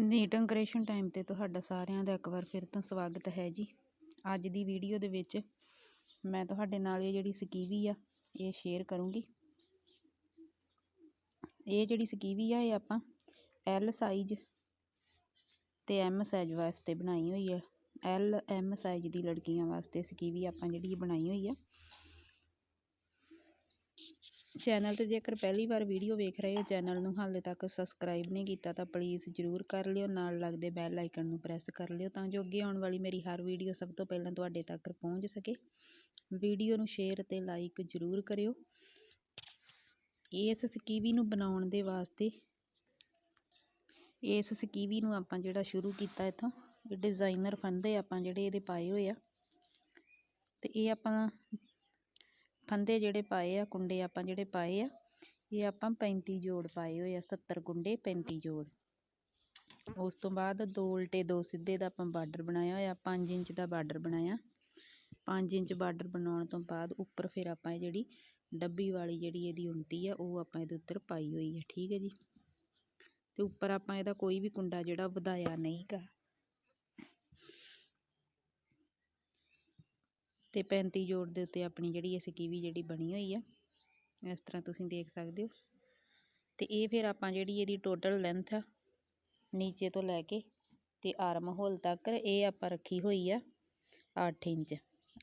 Neat end time ਤੇ ਤੁਹਾਡਾ ਸਾਰਿਆਂ ਦਾ ਇੱਕ ਵਾਰ ਫਿਰ ਤੋਂ ਸਵਾਗਤ ਹੈ ਜੀ। ਅੱਜ ਦੀ ਵੀਡੀਓ ਦੇ ਵਿੱਚ ਮੈਂ ਤੁਹਾਡੇ ਨਾਲ ਇਹ ਜਿਹੜੀ ਸਕੀਵੀ ਆ, ਇਹ ਸ਼ੇਅਰ ਕਰੂੰਗੀ। ਇਹ ਜਿਹੜੀ ਸਕੀਵੀ ਆ, ਇਹ ਆਪਾਂ ਐਲ ਸਾਈਜ਼ ਤੇ ਐਮ ਸਾਈਜ਼ ਵਾਸਤੇ ਬਣਾਈ ਹੋਈ ਆ। ਐਲ ਐਮ ਸਾਈਜ਼ ਦੀ ਲੜਕੀਆਂ ਵਾਸਤੇ ਸਕੀਵੀ ਆਪਾਂ ਜਿਹੜੀ ਬਣਾਈ ਹੋਈ ਆ। ਚੈਨਲ ਤੇ ਜੇਕਰ ਪਹਿਲੀ ਵਾਰ ਵੀਡੀਓ ਵੇਖ ਰਹੇ ਹੋ ਚੈਨਲ ਨੂੰ ਹਾਲੇ ਤੱਕ ਸਬਸਕ੍ਰਾਈਬ ਨਹੀਂ ਕੀਤਾ ਤਾਂ ਪਲੀਜ਼ ਜਰੂਰ ਕਰ ਲਿਓ। ਨਾਲ ਲੱਗਦੇ ਬੈਲ ਆਈਕਨ ਨੂੰ ਪ੍ਰੈਸ ਕਰ ਲਿਓ ਤਾਂ ਜੋ ਅੱਗੇ ਆਉਣ ਵਾਲੀ ਮੇਰੀ ਹਰ ਵੀਡੀਓ ਸਭ ਤੋਂ ਪਹਿਲਾਂ ਤੁਹਾਡੇ ਤੱਕ ਪਹੁੰਚ ਸਕੇ। ਵੀਡੀਓ ਨੂੰ ਸ਼ੇਅਰ ਤੇ ਲਾਈਕ ਜਰੂਰ ਕਰਿਓ। ਇਸ ਸਕੀਵੀ ਨੂੰ ਬਣਾਉਣ ਦੇ ਵਾਸਤੇ, ਇਸ ਸਕੀਵੀ ਨੂੰ ਆਪਾਂ ਜਿਹੜਾ ਸ਼ੁਰੂ ਕੀਤਾ ਇਥੋਂ ਇਹ ਡਿਜ਼ਾਈਨਰ ਫੰਦੇ ਆਪਾਂ ਜਿਹੜੇ ਇਹਦੇ ਪਾਏ ਹੋਏ ਆ। ਤੇ ਇਹ ਆਪਾਂ ਫੰਦੇ ਜਿਹੜੇ ਪਾਏ ਆ, ਕੁੰਡੇ ਆਪਾਂ ਜਿਹੜੇ ਪਾਏ ਆ, ਇਹ ਆਪਾਂ 35 ਜੋੜ ਪਾਏ ਹੋਏ ਆ 70 ਕੁੰਡੇ 35 ਜੋੜ। ਉਸ ਤੋਂ ਬਾਅਦ ਦੋ ਉਲਟੇ, ਦੋ ਸਿੱਧੇ ਦਾ ਆਪਾਂ ਬਾਰਡਰ ਬਣਾਇਆ ਹੋਇਆ 5 ਇੰਚ ਦਾ ਬਾਰਡਰ ਬਣਾਇਆ। 5 ਇੰਚ ਬਾਰਡਰ ਬਣਾਉਣ ਤੋਂ ਬਾਅਦ ਉੱਪਰ ਫਿਰ ਆਪਾਂ ਇਹ ਜਿਹੜੀ ਡੱਬੀ ਵਾਲੀ ਜਿਹੜੀ ਇਹਦੀ ਉਣਤੀ ਆ, ਉਹ ਆਪਾਂ ਇਹਦੇ ਉੱਤੇ ਪਾਈ ਹੋਈ ਹੈ ਠੀਕ ਹੈ ਜੀ। ਤੇ ਉੱਪਰ ਆਪਾਂ ਇਹਦਾ ਕੋਈ ਵੀ ਕੁੰਡਾ ਜਿਹੜਾ ਵਧਾਇਆ ਨਹੀਂਗਾ ਤੇ 35 ਜੋੜ ਦੇ ਉੱਤੇ ਆਪਣੀ ਜਿਹੜੀ ਇਹ ਸਕੀਵੀ ਜਿਹੜੀ ਬਣੀ ਹੋਈ ਆ, ਇਸ ਤਰ੍ਹਾਂ ਤੁਸੀਂ ਦੇਖ ਸਕਦੇ ਹੋ। ਤੇ ਇਹ ਫਿਰ ਆਪਾਂ ਜਿਹੜੀ ਇਹਦੀ ਟੋਟਲ ਲੈਂਥ ਆ, ਨੀਚੇ ਤੋਂ ਲੈ ਕੇ ਤੇ ਆਰਮ ਹੋਲ ਤੱਕ ਇਹ ਆਪਾਂ ਰੱਖੀ ਹੋਈ ਆ 8 ਇੰਚ।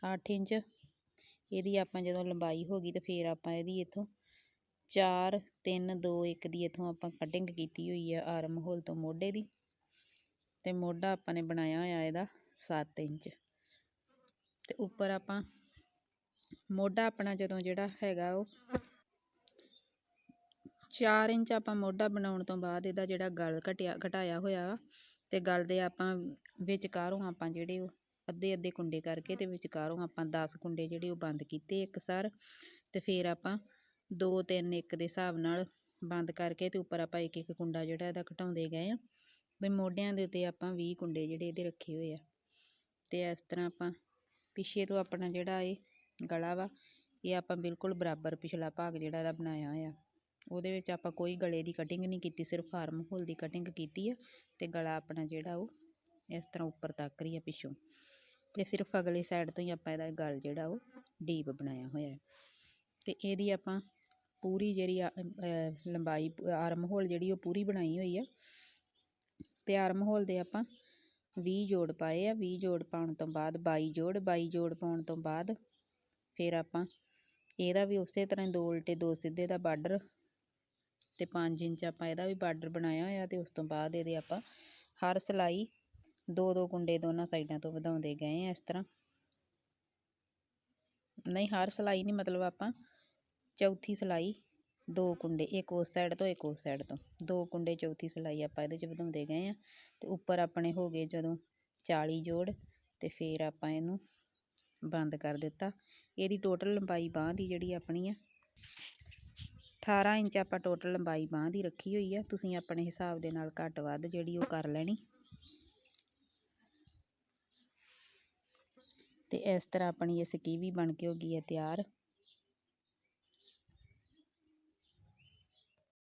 8 ਇੰਚ ਇਹਦੀ ਆਪਾਂ ਜਦੋਂ ਲੰਬਾਈ ਹੋ ਗਈ ਤੇ ਫਿਰ ਆਪਾਂ ਇਹਦੀ ਇੱਥੋਂ 4 3 2 1 ਦੀ ਇੱਥੋਂ ਆਪਾਂ ਕਟਿੰਗ ਕੀਤੀ ਹੋਈ ਆ ਆਰਮ ਹੋਲ ਤੋਂ ਮੋਢੇ ਦੀ। ਤੇ ਮੋਢਾ ਆਪਾਂ ਨੇ ਬਣਾਇਆ ਹੋਇਆ ਇਹਦਾ 7 ਇੰਚ। ਤੇ ਉੱਪਰ ਆਪਾਂ ਮੋਢਾ ਆਪਣਾ ਜਦੋਂ ਜਿਹੜਾ ਹੈਗਾ ਉਹ 4 ਇੰਚ ਆਪਾਂ ਮੋਢਾ ਬਣਾਉਣ ਤੋਂ ਬਾਅਦ ਇਹਦਾ ਜਿਹੜਾ ਗਲ ਘਟਿਆ, ਘਟਾਇਆ ਹੋਇਆ ਤੇ ਗਲ ਦੇ ਆਪਾਂ ਵਿਚਕਾਰੋਂ ਆਪਾਂ ਜਿਹੜੇ ਉਹ ਅੱਧੇ ਅੱਧੇ ਕੁੰਡੇ ਕਰਕੇ ਤੇ ਵਿਚਕਾਰੋਂ ਆਪਾਂ 10 ਕੁੰਡੇ ਜਿਹੜੇ ਉਹ ਬੰਦ ਕੀਤੇ ਇੱਕ ਸਾਰ ਤੇ ਫਿਰ ਆਪਾਂ 2 3 1 ਦੇ ਹਿਸਾਬ ਨਾਲ ਬੰਦ ਕਰਕੇ ਤੇ ਉੱਪਰ ਆਪਾਂ ਇੱਕ ਇੱਕ ਕੁੰਡਾ ਜਿਹੜਾ ਇਹਦਾ ਘਟਾਉਂਦੇ ਗਏ ਆ। ਤੇ ਮੋਢਿਆਂ ਦੇ ਉੱਤੇ ਆਪਾਂ 20 ਕੁੰਡੇ ਜਿਹੜੇ ਇਹਦੇ ਰੱਖੇ ਹੋਏ ਆ। ਤੇ ਇਸ ਤਰ੍ਹਾਂ ਆਪਾਂ ਪਿੱਛੇ ਤੋਂ ਆਪਣਾ ਜਿਹੜਾ ਇਹ ਗਲਾ ਵਾ, ਇਹ ਆਪਾਂ ਬਿਲਕੁਲ ਬਰਾਬਰ ਪਿਛਲਾ ਭਾਗ ਜਿਹੜਾ ਇਹਦਾ ਬਣਾਇਆ ਹੋਇਆ। ਉਹਦੇ ਵਿੱਚ ਆਪਾਂ ਕੋਈ ਗਲੇ ਦੀ ਕਟਿੰਗ ਨਹੀਂ ਕੀਤੀ, ਸਿਰਫ ਆਰਮ ਹੋਲ ਦੀ ਕਟਿੰਗ ਕੀਤੀ ਆ ਤੇ ਗਲਾ ਆਪਣਾ ਜਿਹੜਾ ਉਹ ਇਸ ਤਰ੍ਹਾਂ ਉੱਪਰ ਤੱਕ ਰਹੀ ਆ ਪਿੱਛੋਂ। ਤੇ ਸਿਰਫ ਅਗਲੇ ਸਾਈਡ ਤੋਂ ਹੀ ਆਪਾਂ ਇਹਦਾ ਗਲ ਜਿਹੜਾ ਉਹ ਡੀਪ ਬਣਾਇਆ ਹੋਇਆ ਹੈ। ਤੇ ਇਹਦੀ ਆਪਾਂ ਪੂਰੀ ਜਿਹੜੀ ਲੰਬਾਈ ਆਰਮ ਹੋਲ ਜਿਹੜੀ ਉਹ ਪੂਰੀ ਬਣਾਈ ਹੋਈ ਆ। ਤੇ ਆਰਮ ਹੋਲ ਦੇ ਆਪਾਂ 20 ਜੋੜ ਪਾਏ ਆ 20 ਜੋੜ ਪਾਉਣ ਤੋਂ ਬਾਅਦ 22 ਜੋੜ 22 ਜੋੜ ਪਾਉਣ ਤੋਂ ਬਾਅਦ ਫਿਰ ਆਪਾਂ ਇਹਦਾ ਵੀ ਉਸੇ ਤਰ੍ਹਾਂ ਦੋ ਉਲਟੇ, ਦੋ ਸਿੱਧੇ ਦਾ ਬਾਰਡਰ ਤੇ 5 ਇੰਚ ਆਪਾਂ ਇਹਦਾ ਵੀ ਬਾਰਡਰ ਬਣਾਇਆ ਹੋਇਆ ਤੇ ਉਸ ਤੋਂ ਬਾਅਦ ਇਹਦੇ ਆਪਾਂ ਹਰ ਸਲਾਈ ਦੋ ਦੋ ਕੁੰਡੇ ਦੋਨਾਂ ਸਾਈਡਾਂ ਤੋਂ ਵਧਾਉਂਦੇ ਗਏ ਆ ਇਸ ਤਰ੍ਹਾਂ। ਨਹੀਂ, ਹਰ ਸਲਾਈ ਨਹੀਂ ਮਤਲਬ ਆਪਾਂ ਚੌਥੀ ਸਲਾਈ ਦੋ ਕੁੰਡੇ, ਇੱਕ ਉਸ ਸਾਈਡ ਤੋਂ, ਇੱਕ ਉਸ ਸਾਈਡ ਤੋਂ। ਦੋ ਕੁੰਡੇ ਚੌਥੀ ਸਲਾਈ ਆਪਾਂ ਇਹਦੇ 'ਚ ਵਧਾਉਂਦੇ ਗਏ ਆ ਤੇ ਉੱਪਰ ਆਪਣੇ ਹੋ ਗਏ ਜਦੋਂ 40 ਜੋੜ ਤੇ ਫਿਰ ਆਪਾਂ ਇਹਨੂੰ ਬੰਦ ਕਰ ਦਿੱਤਾ। ਇਹਦੀ ਟੋਟਲ ਲੰਬਾਈ ਬਾਹ ਦੀ ਜਿਹੜੀ ਆਪਣੀ ਆ 18 ਇੰਚ ਆਪਾਂ ਟੋਟਲ ਲੰਬਾਈ ਬਾਹ ਦੀ ਰੱਖੀ ਹੋਈ ਆ। ਤੁਸੀਂ ਆਪਣੇ ਹਿਸਾਬ ਦੇ ਨਾਲ ਘੱਟ ਵੱਧ ਜਿਹੜੀ ਉਹ ਕਰ ਲੈਣੀ। ਤੇ ਇਸ ਤਰ੍ਹਾਂ ਆਪਣੀ ਇਹ ਸਕੀਵੀ ਬਣ ਕੇ ਹੋ ਗਈ ਹੈ ਤਿਆਰ।